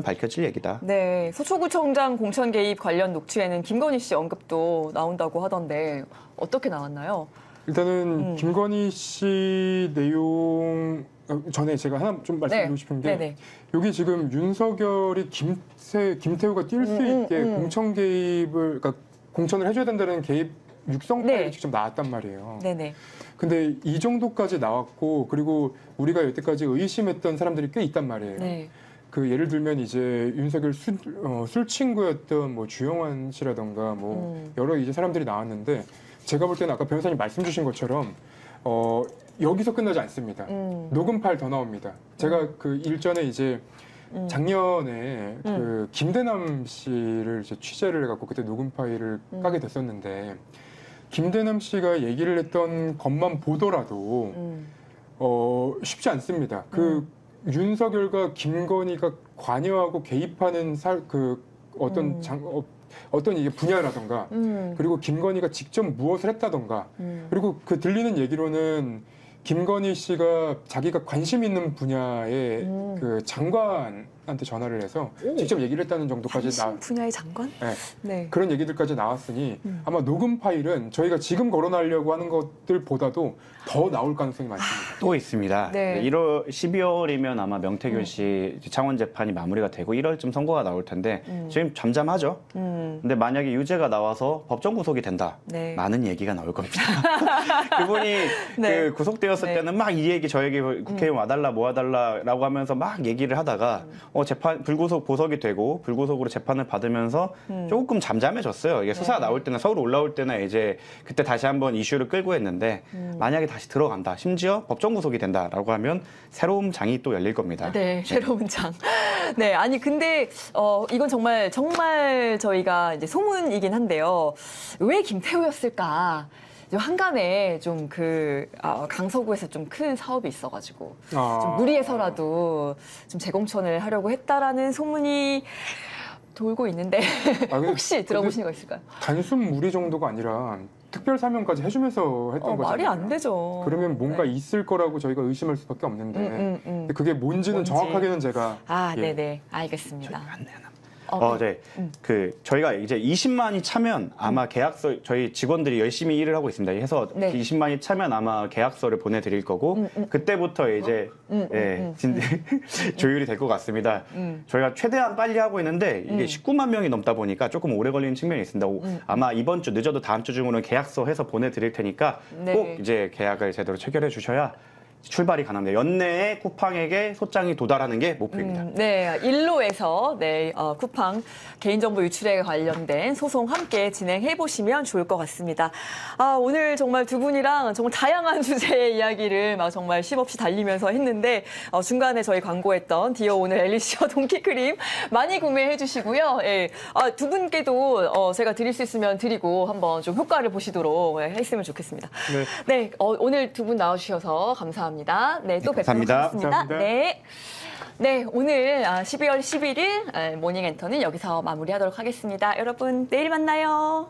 밝혀질 얘기다. 네, 서초구청장 공천 개입 관련 녹취에는 김건희 씨 언급도 나온다고 하던데 어떻게 나왔나요? 일단은 음. 김건희 씨 내용 어, 전에 제가 하나 좀 말씀드리고 싶은 게 네네. 여기 지금 윤석열이 김태 김태우가 뛸수 음, 음, 있게 음. 공천 개입을 그러니까 공천을 해줘야 된다는 개입 육성 파일이 네. 직접 나왔단 말이에요. 네네. 근데 이 정도까지 나왔고 그리고 우리가 여태까지 의심했던 사람들이 꽤 있단 말이에요. 네. 그 예를 들면 이제 윤석열 술, 어, 술 친구였던 뭐 주영환 씨라던가 뭐 음. 여러 이제 사람들이 나왔는데 제가 볼 때는 아까 변호사님 말씀 주신 것처럼 어, 여기서 끝나지 않습니다. 음. 녹음 파일 더 나옵니다. 제가 그 일전에 이제 음. 작년에 그 김대남 씨를 이제 취재를 해갖고 그때 녹음 파일을 음. 까게 됐었는데 김대남 씨가 얘기를 했던 것만 보더라도 음. 어, 쉽지 않습니다. 그 윤석열과 김건희가 관여하고 개입하는 살, 그 어떤 음. 장, 어, 어떤 이게 분야라던가 음. 그리고 김건희가 직접 무엇을 했다던가 음. 그리고 그 들리는 얘기로는 김건희 씨가 자기가 관심 있는 분야의 음. 그 장관 한테 전화를 해서 오. 직접 얘기를 했다는 정도까지 나 분야의 장관? 네. 네. 그런 얘기들까지 나왔으니 음. 아마 녹음 파일은 저희가 지금 거론하려고 하는 것들보다도 더 나올 가능성이 많습니다. 또 있습니다. 네. 1월 12월이면 아마 명태균 음. 씨 창원 재판이 마무리가 되고 1월쯤 선고가 나올 텐데 음. 지금 잠잠하죠. 음. 근데 만약에 유죄가 나와서 법정 구속이 된다. 네. 많은 얘기가 나올 겁니다. 그분이 네. 그 구속되었을 네. 때는 막 이 얘기 저 얘기 국회의원 와달라 모아달라라고 하면서 막 얘기를 하다가 음. 어 재판 불구속 보석이 되고 불구속으로 재판을 받으면서 음. 조금 잠잠해졌어요. 이게 수사 네. 나올 때나 서울 올라올 때나 이제 그때 다시 한번 이슈를 끌고 했는데 음. 만약에 다시 들어간다. 심지어 법정 구속이 된다라고 하면 새로운 장이 또 열릴 겁니다. 네, 새로운 장. 네, 아니 근데 어 이건 정말 정말 저희가 이제 소문이긴 한데요. 왜 김태우였을까? 좀 한간에 좀 그 강서구에서 좀 큰 사업이 있어가지고 아. 좀 무리해서라도 좀 재공천을 하려고 했다라는 소문이 돌고 있는데 아, 근데- 혹시 들어보신 거 있을까요? 단순 무리 정도가 아니라 특별 사명까지 해주면서 했던 어, 거잖아요. 말이 안 되죠. 그러면 뭔가 네. 있을 거라고 저희가 의심할 수밖에 없는데 음, 음, 음. 근데 그게 뭔지는 뭔지. 정확하게는 제가 아, 예. 네네, 알겠습니다. 어, 어, 네. 음. 그 저희가 이제 20만이 차면 아마 계약서 저희 직원들이 열심히 일을 하고 있습니다. 해서 네. 20만이 차면 아마 계약서를 보내드릴 거고 음, 음. 그때부터 이제 예, 음. 진- 조율이 될 것 같습니다. 음. 저희가 최대한 빨리 하고 있는데 이게 음. 19만 명이 넘다 보니까 조금 오래 걸리는 측면이 있습니다. 오- 음. 아마 이번 주 늦어도 다음 주 중으로는 계약서 해서 보내드릴 테니까 네. 꼭 이제 계약을 제대로 체결해 주셔야 출발이 가능합니다. 연내에 쿠팡에게 소장이 도달하는 게 목표입니다. 음, 네, 일로에서 네, 어, 쿠팡 개인정보 유출에 관련된 소송 함께 진행해 보시면 좋을 것 같습니다. 아, 오늘 정말 두 분이랑 정말 다양한 주제의 이야기를 막 정말 쉼없이 달리면서 했는데 어, 중간에 저희 광고했던 디어 오늘 엘리시어 동키 크림 많이 구매해 주시고요. 예, 아, 두 분께도 어, 제가 드릴 수 있으면 드리고 한번 좀 효과를 보시도록 예, 했으면 좋겠습니다. 네. 네, 어, 오늘 두 분 나와주셔서 감사합니다. 네, 또 뵙도록 감사합니다. 하겠습니다. 감사합니다. 네. 네, 오늘 아, 12월 11일 모닝 엔터는 여기서 마무리하도록 하겠습니다. 여러분, 내일 만나요.